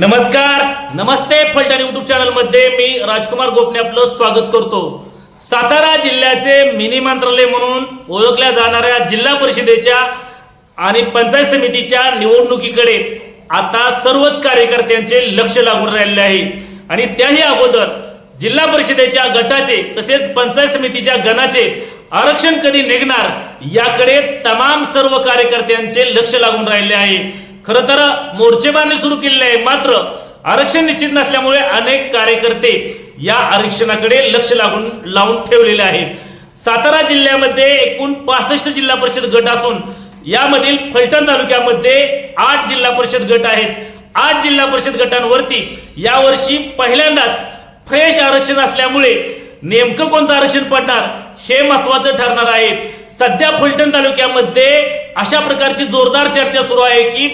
नमस्कार. नमस्ते फलटण युट्यूब चॅनलमध्ये मी राजकुमार गोपने आपलं स्वागत करतो. सातारा जिल्ह्याचे मिनी मंत्रालय म्हणून ओळखल्या जाणाऱ्या जिल्हा परिषदेच्या आणि पंचायत समितीच्या निवडणुकीकडे आता सर्वच कार्यकर्त्यांचे लक्ष लागून राहिले आहे. आणि त्याही अगोदर जिल्हा परिषदेच्या गटाचे तसेच पंचायत समितीच्या गणाचे आरक्षण कधी निघणार याकडे तमाम सर्व कार्यकर्त्यांचे लक्ष लागून राहिले आहे. खरं तर मोर्चेबांनी सुरू केलेले आहे. मात्र आरक्षण निश्चित नसल्यामुळे अनेक कार्यकर्ते या आरक्षणाकडे लक्ष लागून लावून ठेवलेले आहे सातारा जिल्ह्यामध्ये एकूण पासष्ट जिल्हा परिषद गट असून यामधील फलटण तालुक्यामध्ये आठ जिल्हा परिषद गट आहेत. आठ जिल्हा परिषद गटांवरती यावर्षी पहिल्यांदाच फ्रेश आरक्षण असल्यामुळे नेमकं कोणतं आरक्षण पडणार हे महत्वाचं ठरणार आहे. सध्या फलटण तालुक्यामध्ये अशा प्रकारची जोरदार चर्चा सुरू आहे की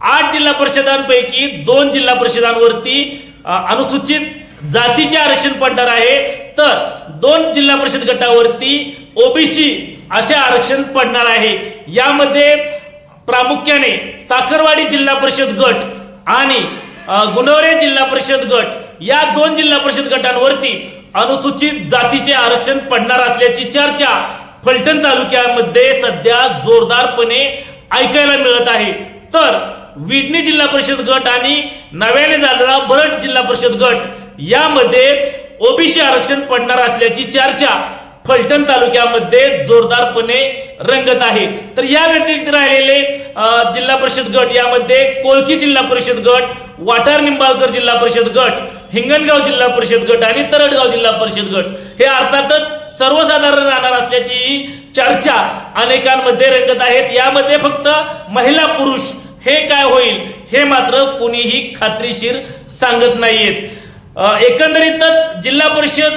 आठ जिल्हा परिषदांपैकी दोन जिल्हा परिषदांवरती अनुसूचित जातीचे आरक्षण पडणार आहे. तर दोन जिल्हा परिषद गटावरती ओबीसी असे आरक्षण पडणार आहे. यामध्ये प्रामुख्याने साखरवाडी जिल्हा परिषद गट आणि गुणवरे जिल्हा परिषद गट या दोन जिल्हा परिषद गटांवरती अनुसूचित जातीचे आरक्षण पडणार असल्याची चर्चा फलटण तालुक्यामध्ये सध्या जोरदारपणे ऐकायला मिळत आहे. तर विडणी जिल्हा परिषद गट आणि नव्याने झालेला बरड जिल्हा परिषद गट यामध्ये ओबीसी आरक्षण पडणार असल्याची चर्चा फलटण तालुक्यामध्ये जोरदारपणे रंगत आहे. तर या व्यतिरिक्त राहिलेले जिल्हा परिषद गट यामध्ये कोळकी जिल्हा परिषद गट वाटार निंबाळकर जिल्हा परिषद गट हिंगणगाव जिल्हा परिषद गट आणि तरडगाव जिल्हा परिषद गट हे अर्थातच सर्वसाधारण राहणार असल्याची चर्चा अनेकांमध्ये रंगत आहेत. यामध्ये फक्त महिला पुरुष हे काय होईल? हे मात्र कोणीही खात्रीशीर सांगत नाहीयेत. एकंदरीतच जिल्हा परिषद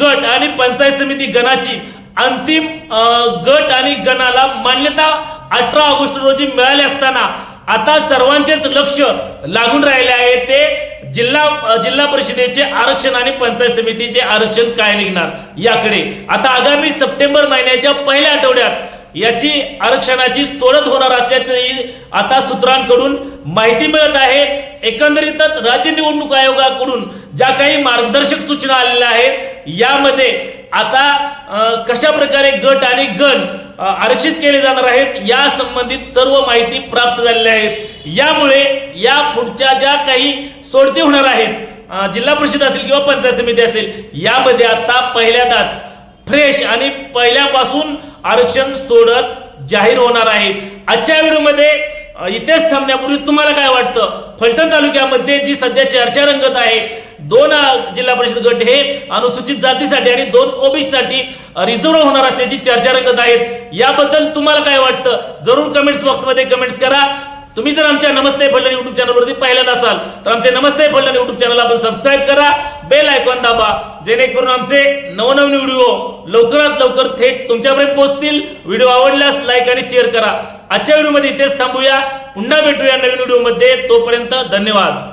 गट आणि पंचायत समिती गणाची अंतिम गट आणि गणाला मान्यता अठरा ऑगस्ट रोजी मिळाली असताना आता सर्वांचेच लक्ष लागून राहिले आहे ते जिल्हा जिल्हा परिषदेचे आरक्षण आणि पंचायत समितीचे आरक्षण काय निघणार याकडे. आता आगामी सप्टेंबर महिन्याच्या पहिल्या आठवड्यात याची आरक्षणाची सोडत होणार असल्याचंही आता सूत्रांकडून माहिती मिळत आहे. एकंदरीतच राज्य निवडणूक आयोगाकडून ज्या काही मार्गदर्शक सूचना आलेल्या आहेत यामध्ये आता कशा प्रकारे गट आणि गण आरक्षित केले जाणार आहेत या संबंधित सर्व माहिती प्राप्त झालेली आहेत यामुळे या पुढच्या ज्या काही सोडती होणार आहेत जिल्हा परिषद असेल किंवा पंचायत समिती असेल यामध्ये आता पहिल्यांदाच फ्रेश आणि पहिल्यापासून आरक्षण सोडत जाहीर होणार आहे. आजच्या व्हिडिओमध्ये इथेच थांबण्यापूर्वी तुम्हाला काय वाटतं? फलटण तालुक्यामध्ये जी सध्या चर्चा रंगत आहे दोन जिल्हा परिषद गट हे अनुसूचित जातीसाठी आणि दोन ओबीसीसाठी रिझर्व होणार असल्याची चर्चा रंगत आहेत. याबद्दल तुम्हाला काय वाटतं? जरूर कमेंट्स बॉक्समध्ये कमेंट्स करा. तुम्ही जर आमच्या नमस्ते फलटण युट्यूब चॅनलवरती पहिल्यांदा असाल तर आमचे नमस्ते फलटण युट्यूब चॅनल आपण सबस्क्राईब करा. बेल आयकॉन दाबा. जेणेकरून आमचे नवनवीन व्हिडिओ लवकरात लवकर थेट तुमच्यापर्यंत पोहोचतील. व्हिडिओ आवडल्यास लाईक आणि शेअर करा. आजच्या व्हिडिओमध्ये इथेच थांबूया. पुन्हा भेटूया नवीन व्हिडिओमध्ये. तोपर्यंत धन्यवाद.